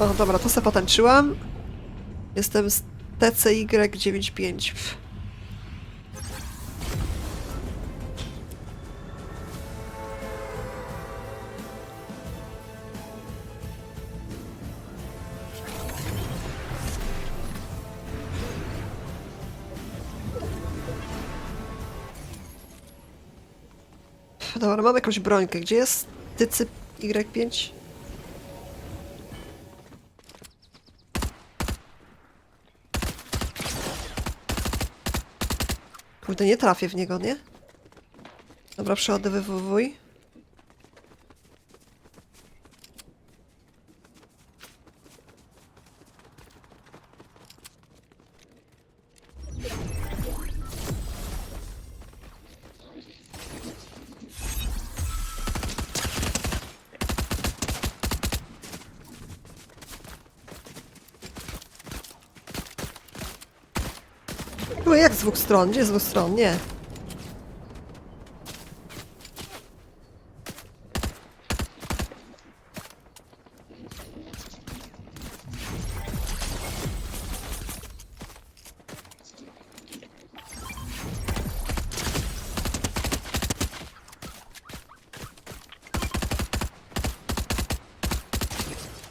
O, dobra, to se potańczyłam. Jestem z TCY95. Pff. Dobra, mam jakąś brońkę. Gdzie jest tycy Y5? Nie trafię w niego, nie? Dobra, przeładowywuj. Z dwóch stron? Gdzie z dwóch stron? Nie.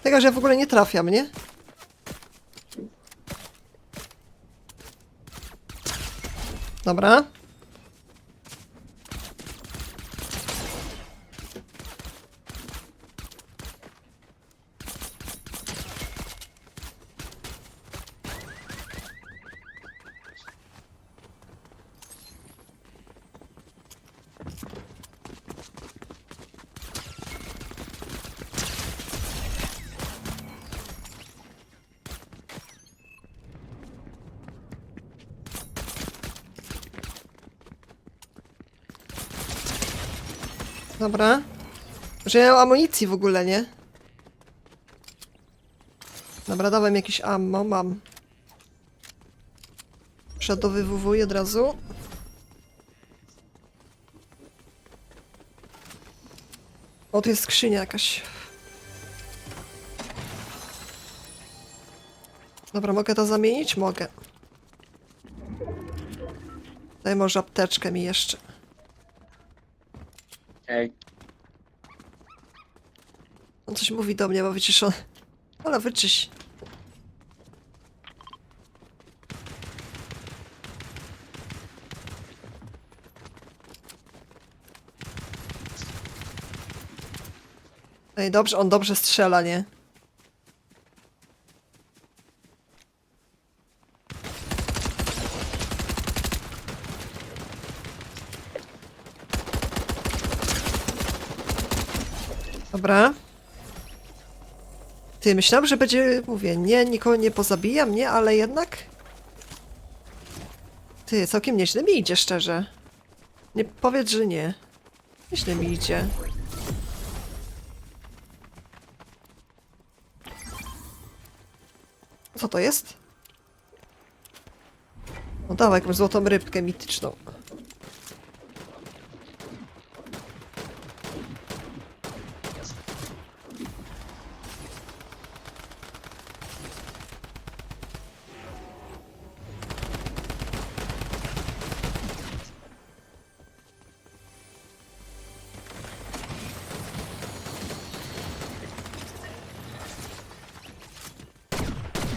Tego, że w ogóle nie trafiam, nie? Dobra. Dobra. Że ja mam amunicji w ogóle, nie? Dobra, dałem jakieś ammo, mam. Przeładowywuję od razu. O, tu jest skrzynia jakaś. Dobra, mogę to zamienić? Mogę. Daj może apteczkę mi jeszcze. Ej, On coś mówi do mnie, bo wyciszony. Ale wyczyś. Ej, dobrze, on dobrze strzela, nie? Dobra. Ty, myślałam, że będzie, mówię, nie, nikogo nie pozabijam, nie, ale jednak... Ty, całkiem nieźle mi idzie, szczerze. Nie powiedz, że nie. Nieźle mi idzie. Co to jest? No dawaj, jakąś złotą rybkę mityczną.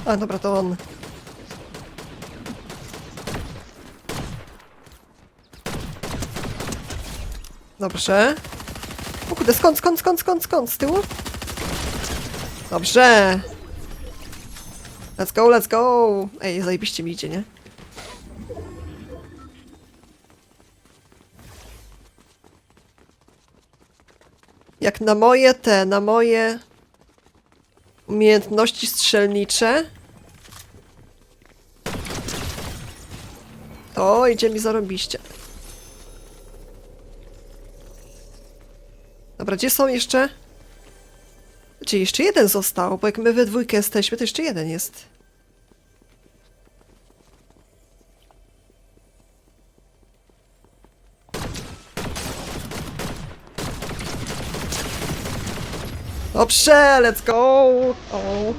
A, dobra, to on. Dobrze. O kurde, skąd, skąd, skąd, skąd, skąd? Z tyłu? Dobrze. Let's go, let's go. Ej, zajebiście mi idzie, nie? Jak na moje te, na moje umiejętności strzelnicze. To idzie mi zarobiście. Dobra, gdzie są jeszcze? Gdzie jeszcze jeden został? Bo jak my we dwójkę jesteśmy, to jeszcze jeden jest. Dobrze, let's go! Oh.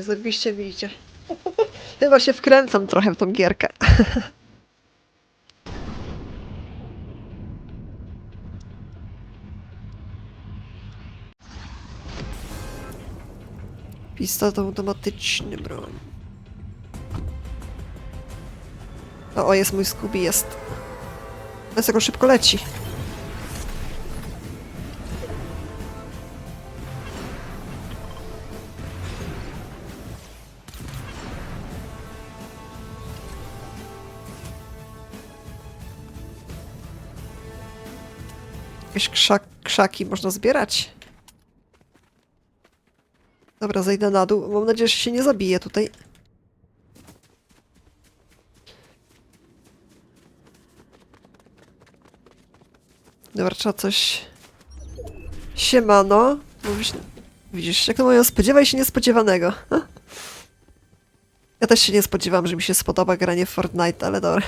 Zajebiście widzicie. Chyba się wkręcam trochę w tą gierkę. Pistolet automatyczny broń. O, o, jest mój Scooby, jest. Dlaczego szybko leci? Jakieś krzak, krzaki można zbierać. Dobra, zejdę na dół. Mam nadzieję, że się nie zabije tutaj. Dobra, trzeba coś... Siemano. Widzisz, jak to mówią, spodziewaj się niespodziewanego. Ja też się nie spodziewam, że mi się spodoba granie w Fortnite, ale dobra.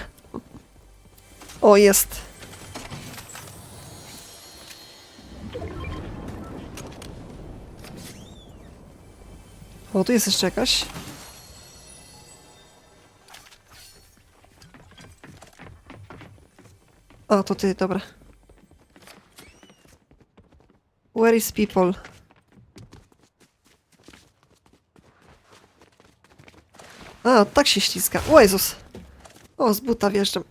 O, jest. O, tu jest jeszcze jakaś. O, to ty, dobra. Where is people? A, tak się ściska. O Jezus! O, z buta wjeżdżam.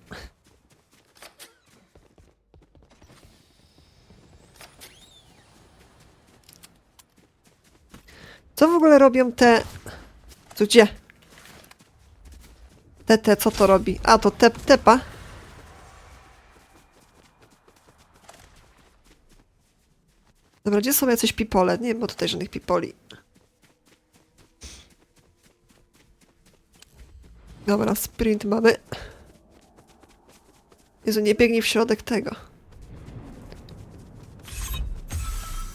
Co w ogóle robią te... Tu gdzie? Te, te, co to robi? A, to tep, tepa. Dobra, gdzie są jacyś pipole? Nie ma tutaj żadnych pipoli. Dobra, sprint mamy. Jezu, nie biegnij w środek tego.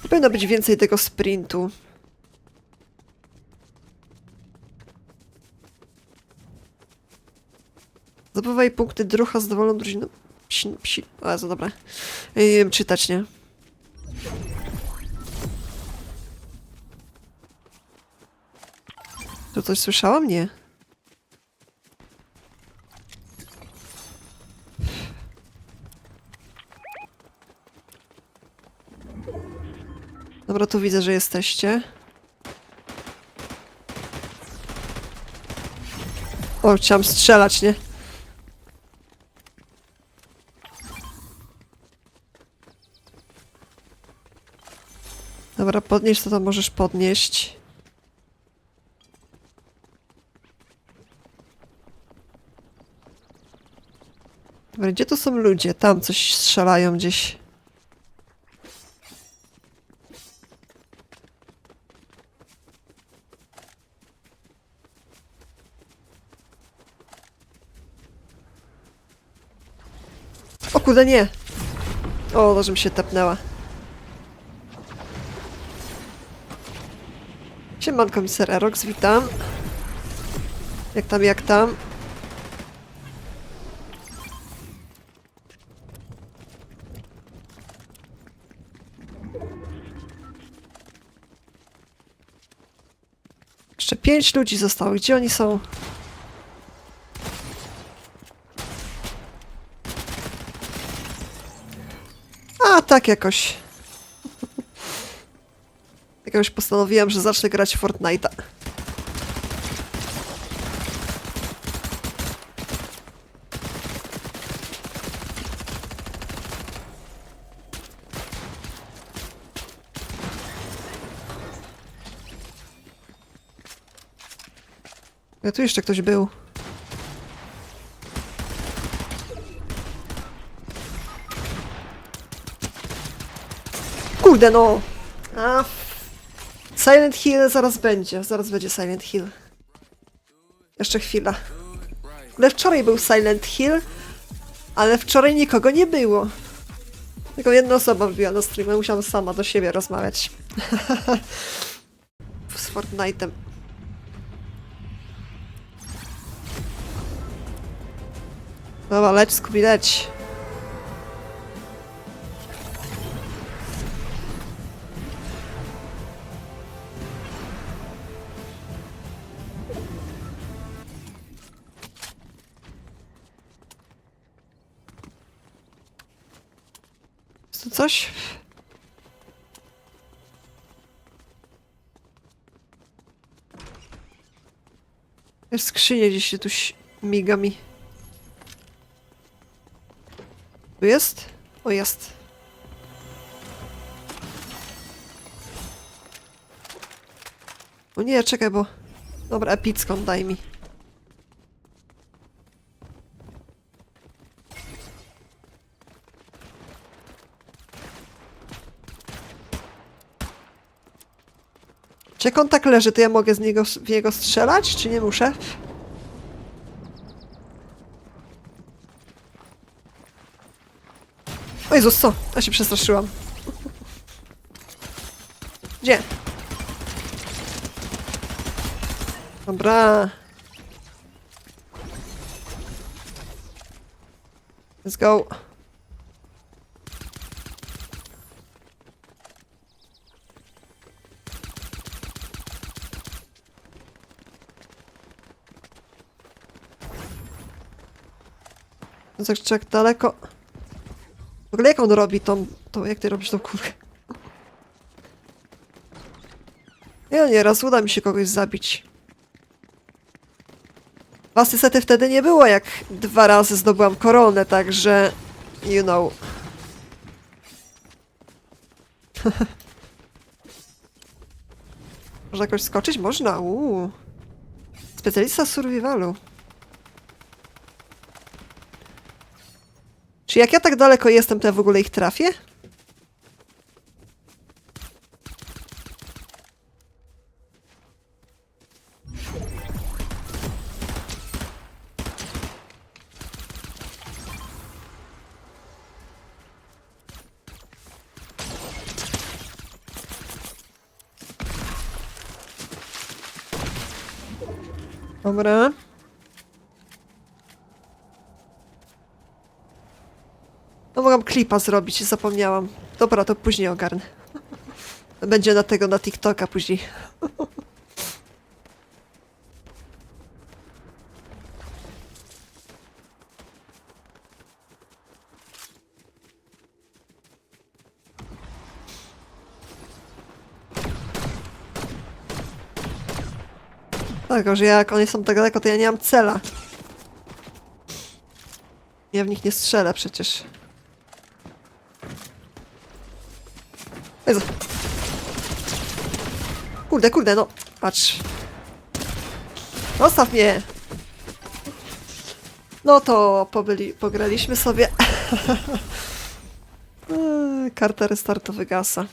Powinno być więcej tego sprintu. Zdobywaj punkty drucha z dowolną drużyną. Psi, psi. O Jezu, dobra. Wiem czytać, nie? Tu coś słyszałam? Nie. Dobra, tu widzę, że jesteście. O, chciałam strzelać, nie? Dobra, podnieś to tam możesz podnieść. Dobra, gdzie to są ludzie? Tam coś strzelają gdzieś. O kurde, nie! O, no, żebym się tepnęła. Siemanko, mister Erox, witam. Jak tam, jak tam? Jeszcze pięć ludzi zostało. Gdzie oni są? A, tak jakoś. Jakoś postanowiłam, że zacznę grać Fortnite'a. Ja tu jeszcze ktoś był. Kurde no! A, Silent Hill zaraz będzie, zaraz będzie Silent Hill. Jeszcze chwila. Ale wczoraj był Silent Hill, ale wczoraj nikogo nie było. Tylko jedna osoba wbiła na streamę, musiałam sama do siebie rozmawiać. Z Fortnite'em. Dobra, leć, Scooby, leć. Jest tu coś? Jest skrzynia gdzieś się tu miga mi. Tu jest? O, jest. O nie, czekaj, bo... Dobra, epicką daj mi. Jak on tak leży, to ja mogę z niego, w niego strzelać, czy nie muszę? O Jezus, co? Ja się przestraszyłam. Gdzie? Dobra. Let's go. Tak, czy jak daleko... W ogóle jak on robi tą... tą jak ty robisz tą kulkę? Nie, nie, raz uda mi się kogoś zabić. Was niestety wtedy nie było, jak dwa razy zdobyłam koronę, także... You know. Można jakoś skoczyć? Można, uuu. Specjalista survivalu. Czy jak ja tak daleko jestem, to ja w ogóle ich trafię? Dobra. Mogłam klipa zrobić, zapomniałam. Dobra, to później ogarnę. Będzie na tego, na TikToka później. Tylko, że jak one są tak daleko, to ja nie mam cela. Ja w nich nie strzelę przecież. Jezu. Kurde, kurde, no. Patrz. Zostaw mnie. No to pobyli, pograliśmy sobie. Eee, Karta restartu wygasa.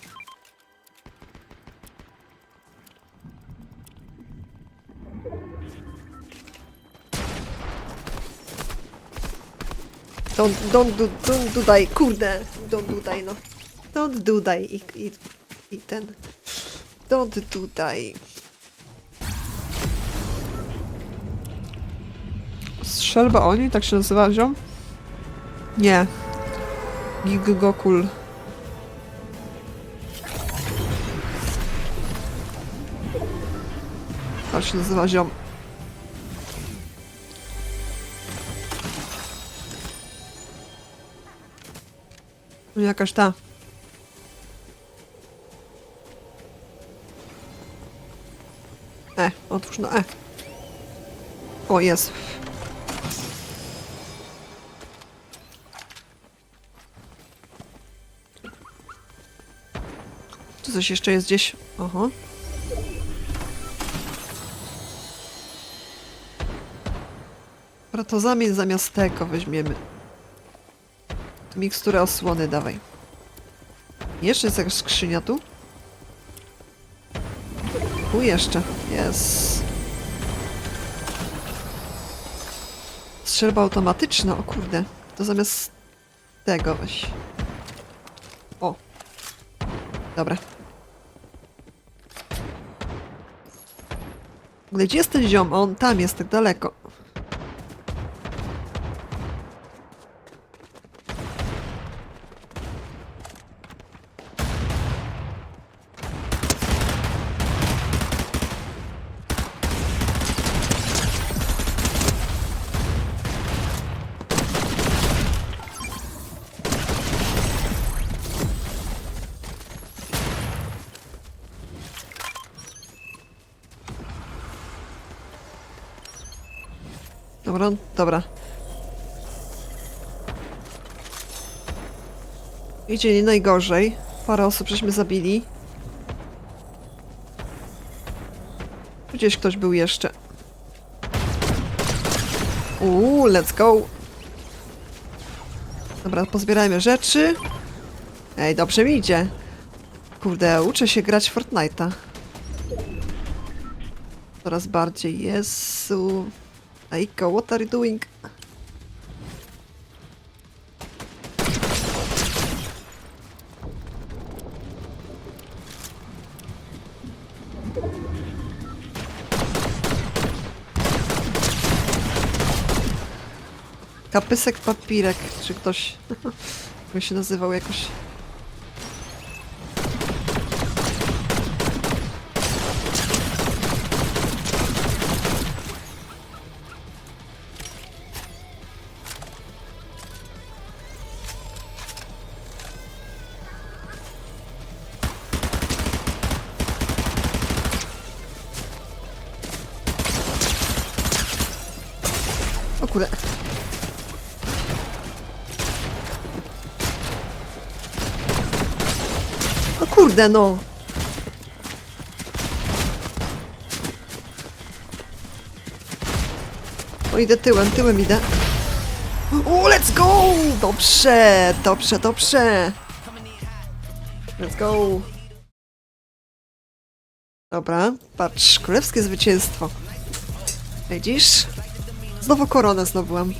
Don't, don't do, don't do die, kurde, don't do die, no. Don't do die i, i, i ten. Don't do die. Strzelba Oni, tak się nazywa ziom? Nie. Giggokul. Tak się nazywa ziom. Jakaś ta. E, otwórz no E. O, jest. Tu coś jeszcze jest gdzieś. Oho. Dobra, to zamień zamiast tego weźmiemy. Miksturę osłony dawaj. Jeszcze jest jakaś skrzynia tu? Tu jeszcze. Jest. Strzelba automatyczna, o kurde. To zamiast tego weź. O. Dobra. Gdzie jest ten ziom? On tam jest, tak daleko. Dobra, dobra. Idzie nie najgorzej. Parę osób żeśmy zabili. Gdzieś ktoś był jeszcze. Uuu, let's go. Dobra, pozbierajmy rzeczy. Ej, dobrze mi idzie. Kurde, uczę się grać Fortnite'a. Coraz bardziej. Jezu. Eiko, what are you doing? Kapysek papirek, czy ktoś jak się nazywał jakoś. O kurde. O kurde, no. O, idę tyłem, tyłem idę. O, let's go! Dobrze, dobrze, dobrze. Let's go. Dobra, patrz, królewskie zwycięstwo. Widzisz? Znowu koronę zdobyłam.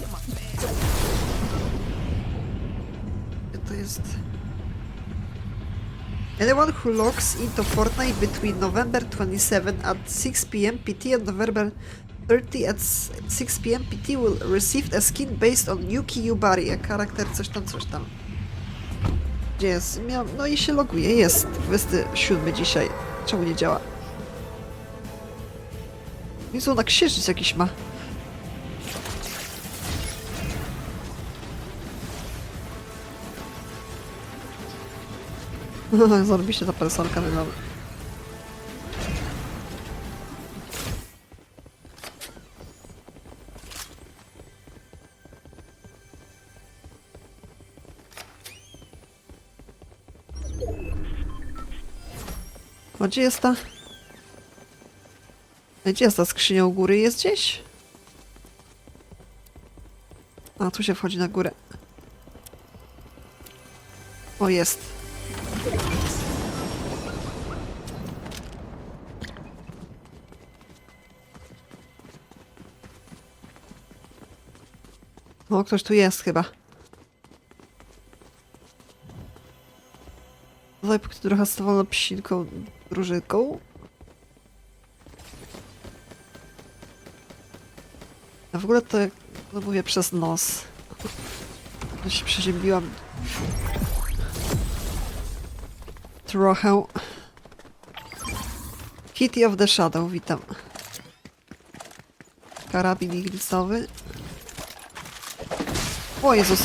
To jest? Anyone who logs into Fortnite between November 27 at 6 p.m. PT and November 30 at s- 6 p.m. PT will receive a skin based on Yuki Yubari, a charakter coś tam, coś tam. Gdzie jest? Miał, no i się loguje, jest. 27 dzisiaj. Czemu nie działa? Jezu, ona księżyc jakiś ma. Zarobiście ta parasolka wygląda. Gdzie jest ta? Gdzie jest ta skrzynia u góry? Jest gdzieś? A, tu się wchodzi na górę. O, jest. O, ktoś tu jest chyba. Tutaj trochę stawano psinką, różynką. A w ogóle to, jak mówię, przez nos. To się przeziębiłam. Trochę. Kitty of the Shadow, witam. Karabin ignicowy. O Jezus.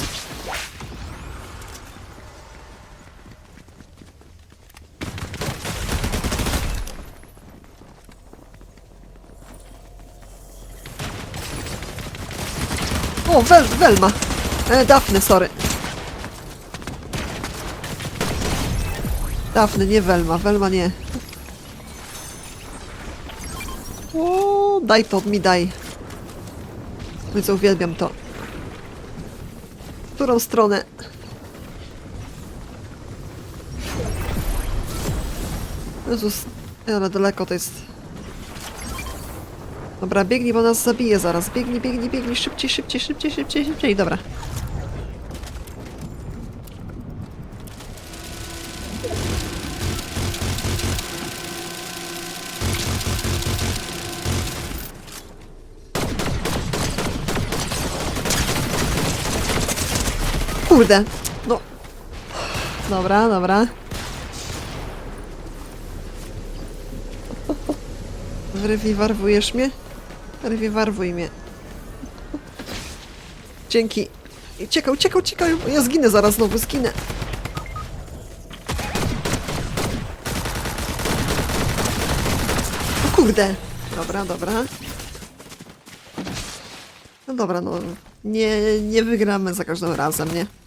O, Wel Welma. E, Dafne, sorry. Dafne, nie Welma. Welma nie. O, daj to, mi daj. No uwielbiam to. Którą stronę? Jezus, ale daleko to jest. Dobra, biegnij, bo nas zabije zaraz. Biegnij, biegnij, biegnij. Szybciej, szybciej, szybciej, szybciej, szybciej. Dobra. Kurde. No. Dobra, dobra. Rewiwarwujesz mnie? Rewiwarwuj mnie. Dzięki. Uciekaj, uciekaj, uciekaj. Ja zginę zaraz znowu, zginę. O kurde. Dobra, dobra. No dobra, no. Nie, nie wygramy za każdym razem, nie?